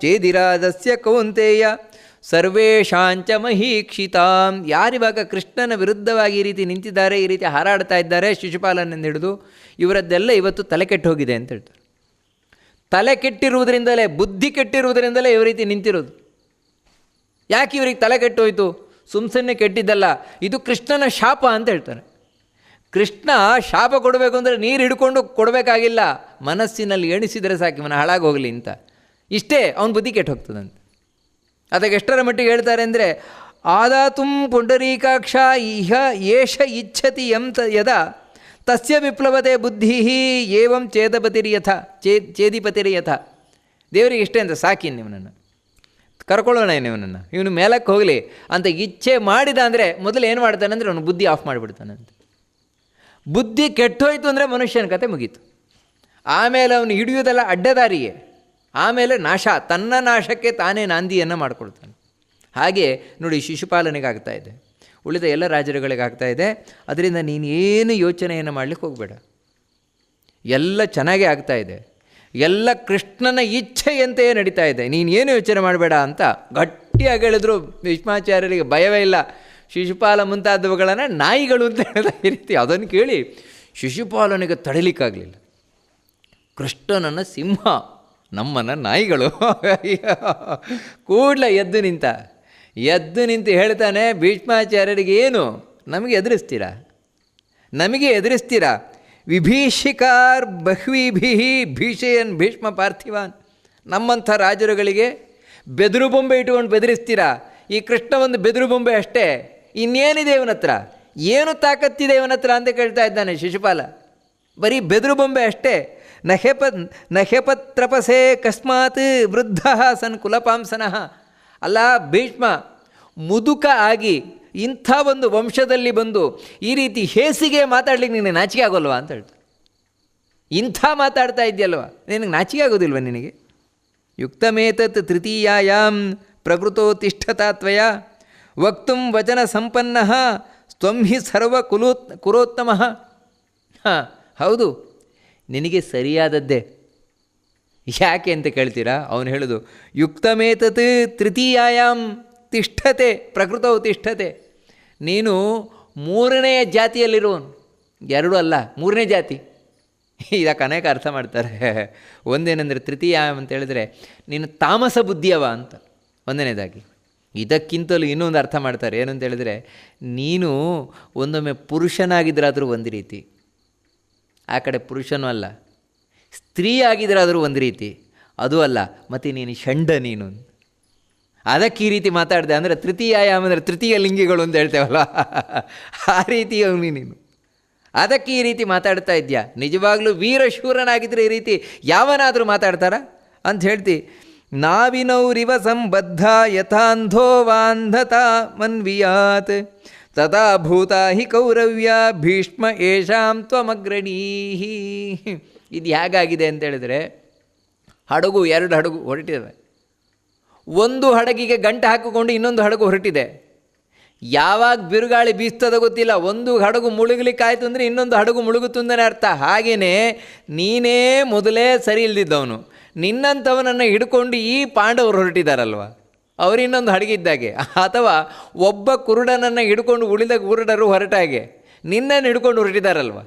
ಚೇದಿರಾಜಸ್ಯ ಕೌಂತೆಯ ಸರ್ವೇಶಾಂಚ ಮಹೀಕ್ಷಿತಾಂ. ಯಾರಿವಾಗ ಕೃಷ್ಣನ ವಿರುದ್ಧವಾಗಿ ಈ ರೀತಿ ನಿಂತಿದ್ದಾರೆ, ಈ ರೀತಿ ಹಾರಾಡ್ತಾ ಇದ್ದಾರೆ ಶಿಶುಪಾಲನನ್ನು ಹಿಡಿದು ಇವರದ್ದೆಲ್ಲ ಇವತ್ತು ತಲೆ ಕೆಟ್ಟು ಹೋಗಿದೆ ಅಂತ ಹೇಳ್ತಾರೆ. ತಲೆ ಕೆಟ್ಟಿರುವುದರಿಂದಲೇ, ಬುದ್ಧಿ ಕೆಟ್ಟಿರುವುದರಿಂದಲೇ ಇವ ರೀತಿ ನಿಂತಿರೋದು. ಯಾಕೆ ಇವ್ರಿಗೆ ತಲೆ ಕೆಟ್ಟೋಯ್ತು ಸುಮ್ಸನ್ನೆ ಕೆಟ್ಟಿದ್ದಲ್ಲ, ಇದು ಕೃಷ್ಣನ ಶಾಪ ಅಂತ ಹೇಳ್ತಾರೆ. ಕೃಷ್ಣ ಶಾಪ ಕೊಡಬೇಕು ಅಂದರೆ ನೀರು ಹಿಡ್ಕೊಂಡು ಕೊಡಬೇಕಾಗಿಲ್ಲ, ಮನಸ್ಸಿನಲ್ಲಿ ಎಣಿಸಿದರೆ ಸಾಕು, ಇವನ ಹಾಳಾಗೋಗಲಿ ಅಂತ. ಇಷ್ಟೇ, ಅವನ ಬುದ್ಧಿ ಕೆಟ್ಟು ಹೋಗ್ತದಂತೆ. ಅದಕ್ಕೆ ಎಷ್ಟರ ಮಟ್ಟಿಗೆ ಹೇಳ್ತಾರೆ ಅಂದರೆ, ಆದಾತುಂ ಪುಂಡರೀಕಾಕ್ಷ ಇಹ ಏಷ ಇಚ್ಛತಿ ಎಂ ತ ಯದ, ತಸ್ಯ ವಿಪ್ಲವತೆ ಬುದ್ಧಿ ಏವಂ ಚೇದಪತಿರಿಯಥ ಚೇ ಚೇದಿಪತಿರಿಯಥ ದೇವರಿಗೆ ಇಷ್ಟೇ ಅಂತ ಸಾಕಿ ಇವನನ್ನು ಕರ್ಕೊಳ್ಳೋಣ ಇವನನ್ನು. ಇವನು ಮೇಲಕ್ಕೆ ಹೋಗಲಿ. ಅಂತ ಇಚ್ಛೆ ಮಾಡಿದ ಅಂದರೆ ಮೊದಲು ಏನು ಮಾಡ್ತಾನೆ ಅಂದರೆ ಅವನು ಬುದ್ಧಿ ಆಫ್ ಮಾಡಿಬಿಡ್ತಾನಂತೆ ಬುದ್ಧಿ ಕೆಟ್ಟೋಯ್ತು ಅಂದರೆ ಮನುಷ್ಯನ ಕತೆ ಮುಗೀತು. ಆಮೇಲೆ ಅವನು ಹಿಡಿಯೋದೆಲ್ಲ ಅಡ್ಡದಾರಿಗೆ ಆಮೇಲೆ ನಾಶ, ತನ್ನ ನಾಶಕ್ಕೆ ತಾನೇ ನಾಂದಿಯನ್ನು ಮಾಡಿಕೊಳ್ತಾನೆ. ಹಾಗೆ ನೋಡಿ ಶಿಶುಪಾಲನೆಗಾಗ್ತಾ ಇದೆ. ಉಳಿದ ಎಲ್ಲ ರಾಜರುಗಳಿಗಾಗ್ತಾ ಇದೆ. ಅದರಿಂದ ನೀನು ಏನು ಯೋಚನೆಯನ್ನು ಮಾಡಲಿಕ್ಕೆ ಹೋಗಬೇಡ. ಎಲ್ಲ ಚೆನ್ನಾಗೇ ಆಗ್ತಾ ಇದೆ. ಎಲ್ಲ ಕೃಷ್ಣನ ಇಚ್ಛೆಯಂತೆಯೇ ನಡೀತಾ ಇದೆ. ನೀನು ಏನು ಯೋಚನೆ ಮಾಡಬೇಡ ಅಂತ ಗಟ್ಟಿಯಾಗಿ ಹೇಳಿದ್ರು ಭೀಷ್ಮಾಚಾರ್ಯರಿಗೆ ಭಯವೇ ಇಲ್ಲ. ಶಿಶುಪಾಲ ಮುಂತಾದವುಗಳನ್ನು ನಾಯಿಗಳು ಅಂತ ಹೇಳಿದ ಈ ರೀತಿ ಅದನ್ನು ಕೇಳಿ ಶಿಶುಪಾಲನಿಗೆ ತಡಲಿಕ್ಕಾಗಲಿಲ್ಲ. ಕೃಷ್ಣನನ್ನು ಸಿಂಹ ನಮ್ಮನ್ನ ನಾಯಿಗಳು. ಕೂಡಲೇ ಎದ್ದು ನಿಂತ. ಎದ್ದು ನಿಂತು ಹೇಳ್ತಾನೆ, ಭೀಷ್ಮಾಚಾರ್ಯರಿಗೆ ಏನು? ನಮಗೆ ಎದುರಿಸ್ತೀರಾ? ನಮಗೆ ಎದುರಿಸ್ತೀರಾ? ವಿಭೀಷಿಕಾರ್ ಬಹ್ವಿಭಿ ಭೀಷಯನ್ ಭೀಷ್ಮ ಪಾರ್ಥಿವಾನ್. ನಮ್ಮಂಥ ರಾಜರುಗಳಿಗೆ ಬೆದರು ಬೊಂಬೆ ಇಟ್ಕೊಂಡು ಬೆದರಿಸ್ತೀರಾ? ಈ ಕೃಷ್ಣ ಒಂದು ಬೆದರು ಬೊಂಬೆ ಅಷ್ಟೇ. ಇನ್ನೇನಿದೆ ಇವನ ಹತ್ರ? ಏನು ತಾಕತ್ತಿದೆ ಇವನ ಹತ್ರ ಅಂತ ಕೇಳ್ತಾ ಇದ್ದಾನೆ ಶಿಶುಪಾಲ. ಬರೀ ಬೆದರು ಬೊಂಬೆ ಅಷ್ಟೇ. ನಹೆಪ ನಹೆಪತ್ರಪಸೆ ಕಸ್ಮಾತ್ ವೃದ್ಧ ಸನ್ ಕುಲಪಾಂಸನ ಅಲ್ಲ, ಭೀಷ್ಮ, ಮುದುಕ ಆಗಿ ಇಂಥ ಒಂದು ವಂಶದಲ್ಲಿ ಬಂದು ಈ ರೀತಿ ಹೇಸಿಗೆ ಮಾತಾಡ್ಲಿಕ್ಕೆ ನಿನಗೆ ನಾಚಿಕೆ ಆಗೋಲ್ವಾ ಅಂತ ಹೇಳ್ತಾರೆ ಇಂಥ ಮಾತಾಡ್ತಾ ಇದೆಯಲ್ವ ನಿನಗೆ ನಾಚಿಕೆ ಆಗೋದಿಲ್ವ ನಿನಗೆ? ಯುಕ್ತಮೇತತ್ ತೃತೀಯಾಯಾಂ ಪ್ರಕೃತೋ ತಿಷ್ಠತಾ ತ್ವಯ ವಕ್ತುಂ ವಚನ ಸಂಪನ್ನ ಸ್ವಂಹಿ ಸರ್ವ ಕುಲೋತ್ ಕುರೋತ್ತಮ. ಹಾಂ, ಹೌದು. ನಿನಗೆ ಸರಿಯಾದದ್ದೇ? ಯಾಕೆ ಅಂತ ಕೇಳ್ತೀರಾ? ಅವನು ಹೇಳೋದು, ಯುಕ್ತಮೇತತ್ ತೃತೀಯಾಯಾಮ್ ತಿಷ್ಠತೆ, ಪ್ರಕೃತವು ತಿಷ್ಠತೆ. ನೀನು ಮೂರನೆಯ ಜಾತಿಯಲ್ಲಿರುವನು. ಎರಡು ಅಲ್ಲ, ಮೂರನೇ ಜಾತಿ. ಇದಕ್ಕೆ ಅನೇಕ ಅರ್ಥ ಮಾಡ್ತಾರೆ. ಒಂದೇನೆಂದರೆ ತೃತೀಯಾಮ್ ಅಂತ ಹೇಳಿದ್ರೆ, ನೀನು ತಾಮಸ ಬುದ್ಧಿಯವ ಅಂತ. ಒಂದನೇದಾಗಿ. ಇದಕ್ಕಿಂತಲೂ ಇನ್ನೊಂದು ಅರ್ಥ ಮಾಡ್ತಾರೆ. ಏನಂತ ಹೇಳಿದ್ರೆ, ನೀನು ಒಂದೊಮ್ಮೆ ಪುರುಷನಾಗಿದ್ದರಾದರೂ ಒಂದು ರೀತಿ. ಆ ಕಡೆ ಪುರುಷನೂ ಅಲ್ಲ. ಸ್ತ್ರೀ ಆಗಿದ್ದರಾದರೂ ಒಂದು ರೀತಿ, ಅದು ಅಲ್ಲ, ಮತ್ತು ನೀನು ಷಂಡ ನೀನು. ಅದಕ್ಕೆ ಈ ರೀತಿ ಮಾತಾಡಿದೆ ಅಂದರೆ ತೃತೀಯಾಯಾಮ ಅಂದರೆ ತೃತೀಯ ಲಿಂಗಿಗಳು ಅಂತ ಹೇಳ್ತೇವಲ್ಲ. ಆ ರೀತಿ ಅವನು ನೀನು. ಅದಕ್ಕೆ ಈ ರೀತಿ ಮಾತಾಡ್ತಾ ಇದೆಯಾ? ನಿಜವಾಗ್ಲೂ ವೀರಶೂರನಾಗಿದ್ದರೆ ಈ ರೀತಿ ಯಾವನಾದರೂ ಮಾತಾಡ್ತಾರ? ಅಂತ ಹೇಳ್ತಿ, ನಾವಿನೌರಿವ ಸಂಬದ್ಧ ಯಥಾಂಧೋವಾಂಧತಾ ಮನ್ವಿಯಾತ್. ತಥಾ ಭೂತ ಹಿ ಕೌರವ್ಯ ಭೀಷ್ಮ ಏಷಾಂ ತ್ವಮಗ್ರಣೀಹಿ. ಇದು ಹೇಗಾಗಿದೆ ಅಂತೇಳಿದರೆ ಹಡಗು ಎರಡು ಹಡಗು ಹೊರಟಿದೆ. ಒಂದು ಹಡಗಿಗೆ ಗಂಟೆ ಹಾಕಿಕೊಂಡು ಇನ್ನೊಂದು ಹಡಗು ಹೊರಟಿದೆ. ಯಾವಾಗ ಬಿರುಗಾಳಿ ಬೀಸ್ತದೋ ಗೊತ್ತಿಲ್ಲ, ಒಂದು ಹಡಗು ಮುಳುಗಲಿಕ್ಕಾಯ್ತು ಅಂದರೆ ಇನ್ನೊಂದು ಹಡಗು ಮುಳುಗುತ್ತಂದೇ ಅರ್ಥ. ಹಾಗೆಯೇ ನೀನೇ ಮೊದಲೇ ಸರಿ ಇಲ್ದಿದ್ದವನು, ನಿನ್ನಂಥವನನ್ನು ಹಿಡ್ಕೊಂಡು ಈ ಪಾಂಡವರು ಹೊರಟಿದ್ದಾರಲ್ವ ಅವರು ಇನ್ನೊಂದು ಹಡಗಿದ್ದಾಗೆ ಅಥವಾ ಒಬ್ಬ ಕುರುಡನನ್ನು ಹಿಡ್ಕೊಂಡು ಉಳಿದ ಕುರುಡರು ಹೊರಟಾಗೆ ನಿನ್ನನ್ನು ಹಿಡ್ಕೊಂಡು ಹೊರಟಿದ್ದಾರಲ್ವ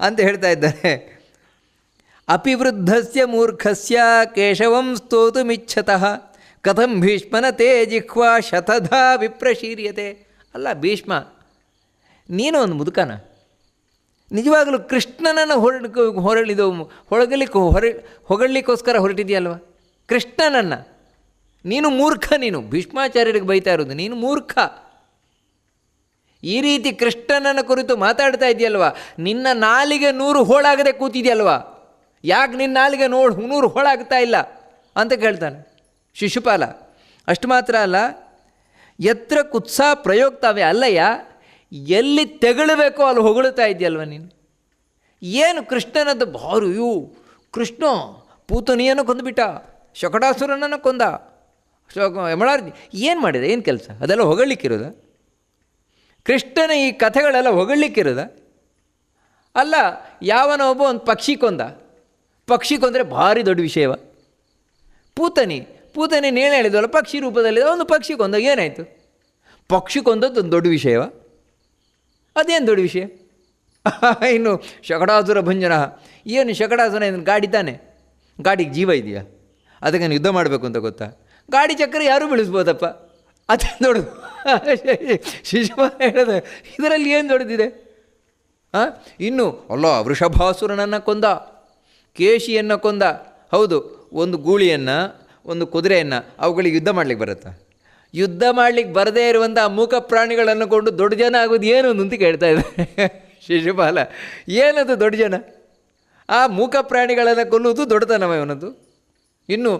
ಅಂತ ಹೇಳ್ತಾ ಇದ್ದಾರೆ. ಅಪಿವೃದ್ಧಸ್ಯ ಮೂರ್ಖಸ್ಯ ಕೇಶವಂ ಸ್ತೋತುಮಿಚ್ಛತಃ. ಕಥಂ ಭೀಷ್ಮನ ತೇ ಜಿಹ್ವಾ ಶತಧಾ ವಿಪ್ರಶೀರ್ಯತೆ. ಅಲ್ಲ, ಭೀಷ್ಮ, ನೀನು ಒಂದು ಮುದುಕನ. ನಿಜವಾಗಲೂ ಕೃಷ್ಣನನ್ನು ಹೊರ ಹೊರಳಿದು ಹೊಳಗಲಿಕ್ಕೆ ಹೊರ ಹೊಗಳಲಿಕ್ಕೋಸ್ಕರ ಹೊರಟಿದೆಯಲ್ವ? ಕೃಷ್ಣನನ್ನು. ನೀನು ಮೂರ್ಖ ನೀನು. ಭೀಷ್ಮಾಚಾರ್ಯರಿಗೆ ಬೈತಾ ಇರೋದು. ನೀನು ಮೂರ್ಖ. ಈ ರೀತಿ ಕೃಷ್ಣನ ಕುರಿತು ಮಾತಾಡ್ತಾ ಇದೆಯಲ್ವ ನಿನ್ನ ನಾಲಿಗೆ ನೂರು ಹೋಳಾಗದೆ ಕೂತಿದೆಯಲ್ವ? ಯಾಕೆ ನಿನ್ನ ನಾಲಿಗೆ ನೋಡು ನೂರು ಹೋಳಾಗ್ತಾ ಇಲ್ಲ? ಅಂತ ಕೇಳ್ತಾನೆ ಶಿಶುಪಾಲ. ಅಷ್ಟು ಮಾತ್ರ ಅಲ್ಲ ಎತ್ರ ಕುತ್ಸಾ ಪ್ರಯೋಗ್ತಾವೆ ಅಲ್ಲಯ್ಯ, ಎಲ್ಲಿ ತೆಗಳಬೇಕೋ ಅಲ್ಲಿ ಹೊಗಳುತ್ತಾ ಇದೆಯಲ್ವ ನೀನು? ಏನು ಕೃಷ್ಣನದ್ದು ಭಾರು? ಇವು ಕೃಷ್ಣ ಪೂತನಿಯನ್ನು ಕೊಂದುಬಿಟ್ಟ, ಶಕಟಾಸುರನನ್ನು ಕೊಂದ. ಯಮಳಾರ್ಜಿ, ಏನು ಮಾಡಿದೆ? ಏನು ಕೆಲಸ? ಅದೆಲ್ಲ ಹೊಗಳಿಕ್ಕಿರೋದ ಕೃಷ್ಣನ ಈ ಕಥೆಗಳೆಲ್ಲ ಹೊಗಳಿಕ್ಕಿರೋದ ಅಲ್ಲ, ಯಾವನ ಒಬ್ಬ ಒಂದು ಪಕ್ಷಿ ಕೊಂದ. ಪಕ್ಷಿ ಕೊಂದರೆ ಭಾರಿ ದೊಡ್ಡ ವಿಷಯವ. ಪೂತನಿ ಪೂತನಿ ನೇಣು ಹೇಳಿದ್ವಲ್ಲ, ಪಕ್ಷಿ ರೂಪದಲ್ಲಿ ಒಂದು ಪಕ್ಷಿ ಕೊಂದ, ಏನಾಯಿತು? ಪಕ್ಷಿ ಕೊಂದದ್ದು ಒಂದು ದೊಡ್ಡ ವಿಷಯವ. ಅದೇನು ದೊಡ್ಡ ವಿಷಯ? ಇನ್ನು ಶಕಟಾಸುರ ಭಂಜನ. ಏನು ಶಕಟಾಸುರ ಏನು ಗಾಡಿ ತಾನೆ? ಗಾಡಿಗೆ ಜೀವ ಇದೆಯಾ? ಅದಕ್ಕೆ ನಾನು ಯುದ್ಧ ಮಾಡಬೇಕು ಅಂತ ಗೊತ್ತಾ? ಗಾಡಿ ಚಕ್ರ ಯಾರೂ ಬೆಳೆಸ್ಬೋದಪ್ಪ? ಅದು ದೊಡ್ಡದು ಶಿಶುಪಾಲ ಹೇಳಿದ, ಇದರಲ್ಲಿ ಏನು ದೊಡ್ಡದಿದೆ? ಹಾಂ ಇನ್ನು, ಅಲ್ಲ, ವೃಷಭಾಸುರನನ್ನು ಕೊಂದ, ಕೇಶಿಯನ್ನು ಕೊಂದ, ಹೌದು, ಒಂದು ಗೂಳಿಯನ್ನು, ಒಂದು ಕುದುರೆಯನ್ನು ಅವುಗಳಿಗೆ ಯುದ್ಧ ಮಾಡಲಿಕ್ಕೆ ಬರುತ್ತಾ? ಯುದ್ಧ ಮಾಡಲಿಕ್ಕೆ ಬರದೇ ಇರುವಂಥ ಮೂಕ ಪ್ರಾಣಿಗಳನ್ನು ಕೊಂಡು ದೊಡ್ಡ ಜನ ಆಗೋದು ಏನು ಅಂತ ಕೇಳ್ತಾ ಇದೆ. ಶಿಶುಪಾಲ ಏನದು ದೊಡ್ಡ ಜನ? ಆ ಮೂಕ ಪ್ರಾಣಿಗಳನ್ನು ಕೊಲ್ಲುವುದು ದೊಡ್ಡತನವ ಇವನದ್ದು ಇನ್ನು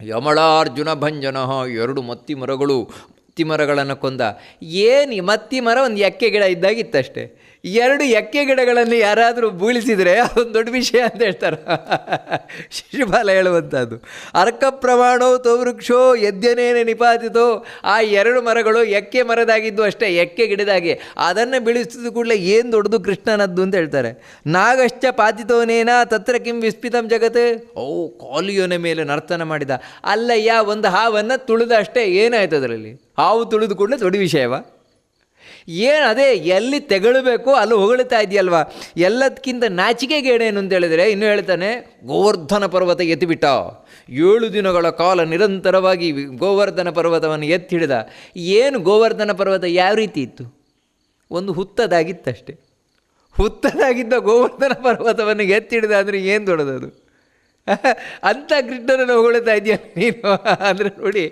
ಯಮಳಾರ್ಜುನ ಭಂಜನ ಎರಡು ಮತ್ತಿ ಮರಗಳು ಮತ್ತಿ ಮರಗಳನ್ನು ಕೊಂದ. ಏನು ಮತ್ತಿ ಮರ ಒಂದು ಎಕ್ಕೆ ಗಿಡ ಇದ್ದಾಗಿತ್ತಷ್ಟೇ? ಎರಡು ಎಕ್ಕೆ ಗಿಡಗಳನ್ನು ಯಾರಾದರೂ ಬೂಳಿಸಿದರೆ ಅದೊಂದು ದೊಡ್ಡ ವಿಷಯ ಅಂತ ಹೇಳ್ತಾರೆ. ಶಿಶುಪಾಲ ಹೇಳುವಂಥದ್ದು. ಅರ್ಕ ಪ್ರಮಾಣೋ ತೋವೃಕ್ಷೋ ಯದ್ಯನೇನೆ ನಿಪಾತಿತೋ. ಆ ಎರಡು ಮರಗಳು ಎಕ್ಕೆ ಮರದಾಗಿದ್ದು ಅಷ್ಟೇ, ಎಕ್ಕೆ ಗಿಡದಾಗೆ. ಅದನ್ನು ಬೀಳಿಸಿದ ಕೂಡಲೇ ಏನು ದೊಡ್ಡದು ಕೃಷ್ಣನದ್ದು ಅಂತ ಹೇಳ್ತಾರೆ. ನಾಗಶ್ಚ ಪಾತಿತೋನೇನ ತತ್ರ ಕಿಂ ವಿಸ್ಪಿತಂ ಜಗತ್. ಓ, ಕಾಲಿಯೋನ ಮೇಲೆ ನರ್ತನ ಮಾಡಿದ. ಅಲ್ಲಯ್ಯ, ಒಂದು ಹಾವನ್ನು ತುಳಿದ ಅಷ್ಟೇ. ಏನಾಯ್ತು ಅದರಲ್ಲಿ? ಹಾವು ತುಳಿದು ಕೂಡಲೇ ದೊಡ್ಡ ವಿಷಯವ? ಏನು ಅದೇ ಎಲ್ಲಿ ತೆಗಳಬೇಕು, ಅಲ್ಲಿ ಹೊಗಳ್ತಾ ಇದೆಯಲ್ವ ಎಲ್ಲದಕ್ಕಿಂತ ನಾಚಿಕೆಗೇಡೇನು ಅಂತ ಹೇಳಿದರೆ, ಇನ್ನು ಹೇಳ್ತಾನೆ, ಗೋವರ್ಧನ ಪರ್ವತ ಎತ್ತಿಬಿಟ್ಟ. ಏಳು ದಿನಗಳ ಕಾಲ ನಿರಂತರವಾಗಿ ಗೋವರ್ಧನ ಪರ್ವತವನ್ನು ಎತ್ತಿ ಹಿಡಿದ ಏನು ಗೋವರ್ಧನ ಪರ್ವತ ಯಾವ ರೀತಿ ಇತ್ತು? ಒಂದು ಹುತ್ತದಾಗಿತ್ತಷ್ಟೆ. ಹುತ್ತದಾಗಿದ್ದ ಗೋವರ್ಧನ ಪರ್ವತವನ್ನು ಎತ್ತಿ ಹಿಡಿದ ಅಂದರೆ ಏನು ದೊಡ್ಡದದು? ಅಂಥ ಗ್ರಿಡ್ಡನ್ನು ಹೊಗಳ್ತಾ ಇದೆಯಾ ನೀನು? ಅಂದರೆ ನೋಡಿ,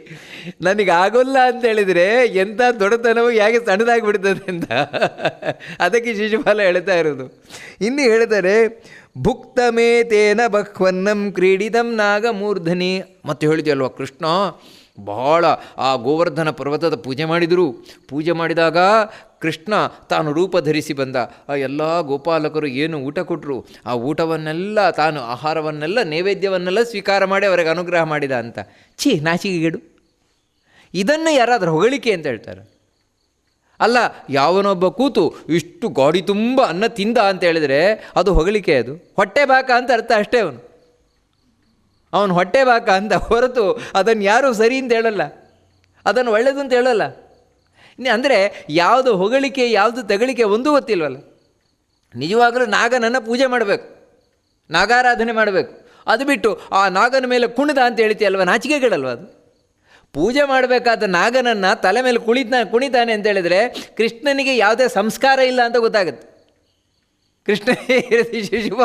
ನನಗೆ ಆಗೋಲ್ಲ ಅಂತ ಹೇಳಿದರೆ ಎಂಥ ದೊಡ್ಡತನವು ಹೇಗೆ ಸಣ್ಣದಾಗಿ ಬಿಡ್ತದೆ ಅಂತ ಅದಕ್ಕೆ ಶಿಶುಪಾಲ ಹೇಳ್ತಾ ಇರೋದು. ಇನ್ನು ಹೇಳಿದರೆ ಭುಕ್ತಮೇ ತೇನ ಬಹ್ವನ್ನಂ ಕ್ರೀಡಿತಂ ನಾಗಮೂರ್ಧನಿ. ಮತ್ತೆ ಹೇಳಿದೆಯಲ್ವ ಕೃಷ್ಣ, ಬಹಳ ಆ ಗೋವರ್ಧನ ಪರ್ವತದ ಪೂಜೆ ಮಾಡಿದರು. ಪೂಜೆ ಮಾಡಿದಾಗ ಕೃಷ್ಣ ತಾನು ರೂಪ ಧರಿಸಿ ಬಂದ. ಆ ಎಲ್ಲ ಗೋಪಾಲಕರು ಏನು ಊಟ ಕೊಟ್ಟರು ಆ ಊಟವನ್ನೆಲ್ಲ ತಾನು ಆಹಾರವನ್ನೆಲ್ಲ ನೈವೇದ್ಯವನ್ನೆಲ್ಲ ಸ್ವೀಕಾರ ಮಾಡಿ ಅವರಿಗೆ ಅನುಗ್ರಹ ಮಾಡಿದ ಅಂತ. ಛೀ ನಾಚಿಕೆಗೇಡು ಇದನ್ನು ಯಾರಾದರೂ ಹೊಗಳಿಕೆ ಅಂತ ಹೇಳ್ತಾರೆ. ಅಲ್ಲ, ಯಾವನೊಬ್ಬ ಕೂತು ಇಷ್ಟು ಗಾಡಿ ತುಂಬ ಅನ್ನ ತಿಂದ ಅಂತ ಹೇಳಿದರೆ ಅದು ಹೊಗಳಿಕೆ ಅದು. ಹೊಟ್ಟೆ ಬಾಕ ಅಂತ ಅರ್ಥ ಅಷ್ಟೇ ಅವನು. ಅವನು ಹೊಟ್ಟೆ ಬಾಕ ಅಂತ ಹೊರತು ಅದನ್ನು ಯಾರೂ ಸರಿ ಅಂತ ಹೇಳಲ್ಲ. ಅದನ್ನು ಒಳ್ಳೇದು ಅಂತ ಹೇಳಲ್ಲ. ಅಂದರೆ ಯಾವುದು ಹೊಗಳಿಕೆ, ಯಾವುದು ತಗಳಿಕೆ ಒಂದೂ ಗೊತ್ತಿಲ್ವಲ್ಲ. ನಿಜವಾಗಲೂ ನಾಗನನ್ನು ಪೂಜೆ ಮಾಡಬೇಕು, ನಾಗಾರಾಧನೆ ಮಾಡಬೇಕು. ಅದು ಬಿಟ್ಟು ಆ ನಾಗನ ಮೇಲೆ ಕುಣಿದ ಅಂತ ಹೇಳ್ತೀಯಲ್ವ, ನಾಚಿಕೆಗಳಲ್ವ ಅದು? ಪೂಜೆ ಮಾಡಬೇಕಾದ ನಾಗನನ್ನು ತಲೆ ಮೇಲೆ ಕುಳಿತ ಕುಣಿತಾನೆ ಅಂತ ಹೇಳಿದರೆ ಕೃಷ್ಣನಿಗೆ ಯಾವುದೇ ಸಂಸ್ಕಾರ ಇಲ್ಲ ಅಂತ ಗೊತ್ತಾಗುತ್ತೆ. ಕೃಷ್ಣ ಶಿಶುವ